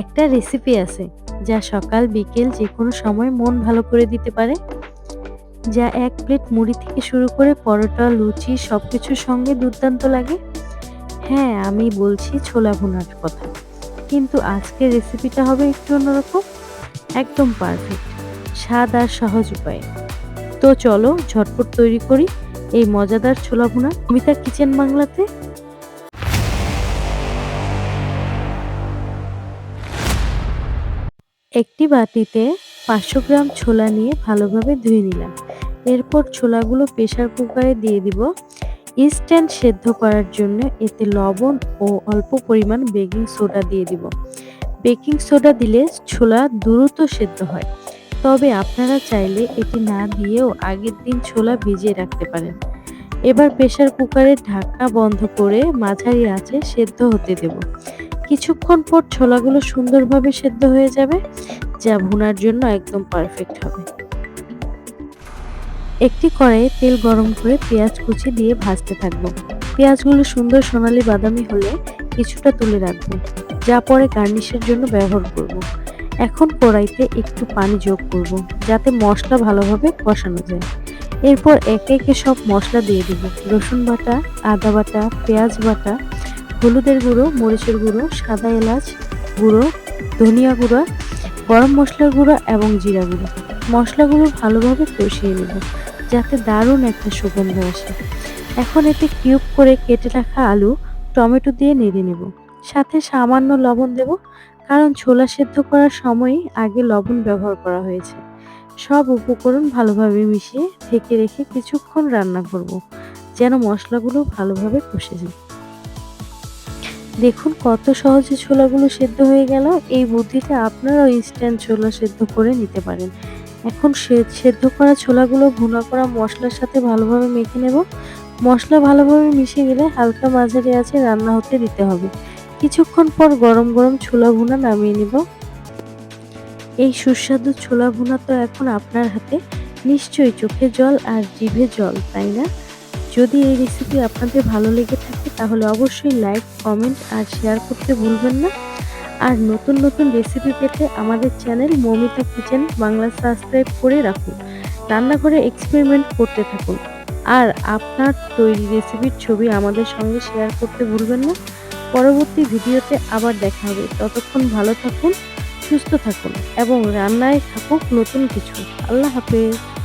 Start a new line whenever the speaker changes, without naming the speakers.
একটা রেসিপি আছে, যা সকাল, বিকেল যে কোনো সময় মন ভালো করে দিতে পারে। যা এক প্লেট মুড়ি থেকে শুরু করে পরোটা, লুচি সব কিছুর সঙ্গে দুর্দান্ত লাগে। হ্যাঁ আমি বলছি ছোলা ভুনার কথা। কিন্তু আজকের রেসিপিটা হবে একটু অন্যরকম। একদম পারফেক্ট স্বাদ আর সহজ উপায়ে। তো চলো, ঝটপট তৈরি করি এই মজাদার ছোলা ভুনা। অমিতা কিচেন বাংলাতে। একটি বাটিতে পাঁচশো গ্রাম ছোলা নিয়ে ভালোভাবে ধুয়ে নিলাম। এরপর ছোলাগুলো প্রেসার কুকারে দিয়ে দিব। ইনস্ট্যান্ট সেদ্ধ করার জন্য এতে লবণ ও অল্প পরিমাণ বেকিং সোডা দিয়ে দিব। বেকিং সোডা দিলে ছোলা দ্রুত সেদ্ধ হয়। তবে আপনারা চাইলে এটি না দিয়েও আগের দিন ছোলা ভিজিয়ে রাখতে পারেন। এবার প্রেসার কুকারের ঢাকনা বন্ধ করে মাঝারি আঁচে সেদ্ধ হতে দেব। কিছুক্ষণ পর ছোলাগুলো সুন্দরভাবে সেদ্ধ হয়ে যাবে, যা ভুনার জন্য একদম পারফেক্ট হবে। একটি কড়াইয়ে তেল গরম করে পেঁয়াজ কুচি দিয়ে ভাজতে থাকব। পেঁয়াজগুলো সুন্দর সোনালী বাদামি হলে কিছুটা তুলে রাখব, যা পরে গার্নিশের জন্য ব্যবহার করব। এখন কড়াইতে একটু পানি যোগ করব, যাতে মশলা ভালোভাবে কষানো যায়। এরপর একে একে সব মশলা দিয়ে দেব। রসুন বাটা, আদা বাটা, পেঁয়াজ বাটা হলুদের গুঁড়ো, মরিচের গুঁড়ো, সাদা এলাচ গুঁড়ো, ধনিয়া গুঁড়া, গরম মশলার গুঁড়ো এবং জিরা গুঁড়ো। মশলাগুলো ভালোভাবে কষিয়ে নেব যাতে দারুণ একটা সুগন্ধ আসে। এখন এতে কিউব করে কেটে রাখা আলু, টমেটো দিয়ে নেড়ে নেব। সাথে সামান্য লবণ দেব, কারণ ছোলা সেদ্ধ করার সময়ই আগে লবণ ব্যবহার করা হয়েছে। সব উপকরণ ভালোভাবে মিশিয়ে ঢেকে রেখে কিছুক্ষণ রান্না করব, যেন মশলাগুলো ভালোভাবে কষে যায়। দেখুন কত সহজে ছোলাগুলো সেদ্ধ হয়ে গেল। এই বুদ্ধিতে আপনারাও ইনস্ট্যান্ট ছোলা সেদ্ধ করে নিতে পারেন। এখন সেদ্ধ করা ছোলাগুলো ভুনা করা মশলার সাথে ভালোভাবে মেখে নেব। মশলা ভালোভাবে মিশে গেলে হালকা মাঝারি আছে রান্না হতে দিতে হবে। কিছুক্ষণ পর গরম গরম ছোলা ভুনা নামিয়ে নেব। এই সুস্বাদু ছোলা ভুনা তো এখন আপনার হাতে। নিশ্চয়ই চোখে জল আর জিভে জল, তাই না? যদি এই রেসিপি আপনাদের ভালো লেগে থাকে, তাহলে অবশ্যই লাইক কমেন্ট আর শেয়ার করতে ভুলবেন না। আর নতুন নতুন রেসিপি পেতে আমাদের channel Mamita kitchen Bangla subscribe করে রাখুন। রান্নাঘরে এক্সপেরিমেন্ট করতে থাকুন। আর আপনার তৈরি রেসিপির ছবি আমাদের সঙ্গে শেয়ার করতে ভুলবেন না। পরবর্তী ভিডিওতে আবার দেখা হবে। ততক্ষণ ভালো থাকুন, সুস্থ থাকুন এবং রান্নায় থাকুক নতুন কিছু। আল্লাহ হাফেজ।